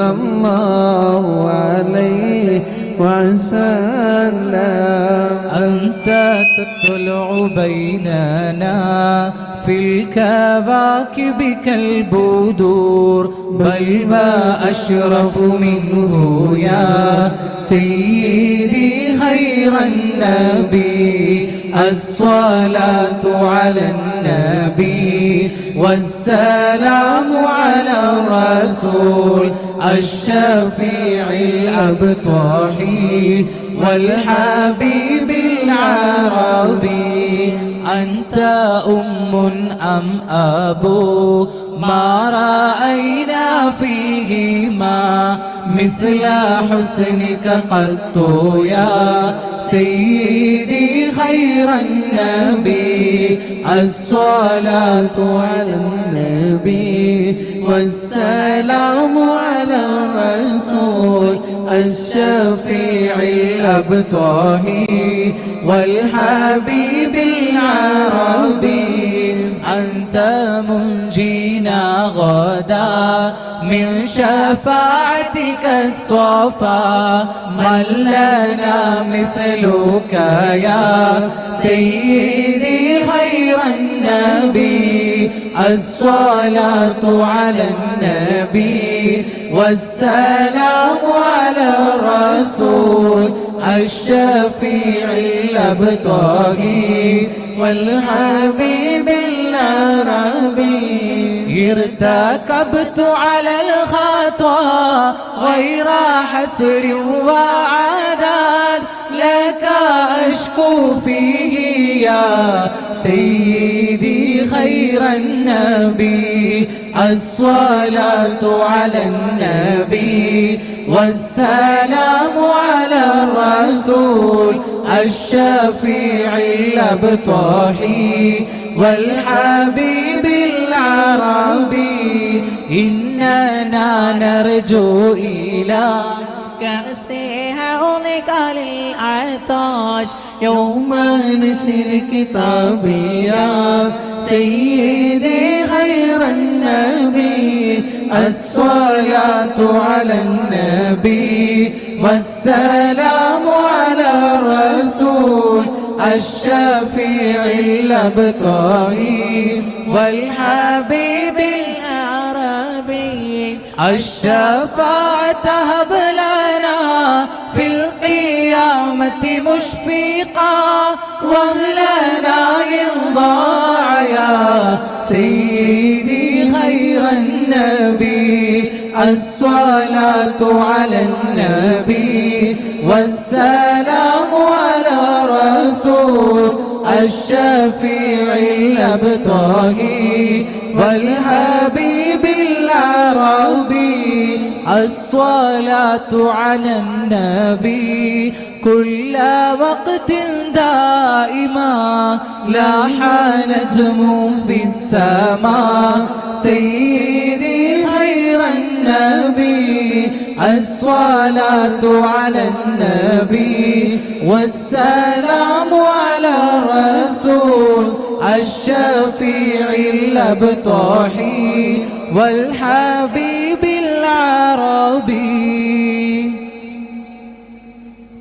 الله عليه وسلم. أنت تطلع بيننا في الكواكب كالبدور. بل ما أشرف منه يا سيدي خير النبي الصلاة على النبي والسلام على الرسول الشفيع الأبطحي والحبيب العربي. أنت أم أم أبو؟ ما رأينا فيهما. مثل حسنك قط يا سيدي خير النبي الصلاة على النبي والسلام على الرسول الشفيع الأبطحي والحبيب العربي. أنت منجينا غدا من شفاعتك الصفا من لنا مثلك يا سيدي خير النبي الصلاة على النبي والسلام على الرسول الشفيع الأبطاهي والحبيب العربي ارتكبت على الخطا غير حسر وعداد. لك أشكو فيه يا سيدي خير النبي. الصلاة على النبي والسلام على الرسول الشفيع الأبطحي والحبيب العربي. إننا نرجو إلى كأس حوضك للعطاش. يوم نشر كتابي يا سيدي خير النبي الصلاة على النبي والسلام على الرسول الشفيع الأبطحي والحبيب العربي الشفاعة القيامة مشفقا وأهلنا إن ضاع يا سيدي خير النبي الصلاة على النبي والسلام على الرسول الشفيع الأبطحي والحبيب العربي الصلاة على النبي كل وقت دائما لاح نجم في السماء. سيدي خير النبي الصلاة على النبي والسلام على الرسول الشفيع الأبطحي والحبيب العربي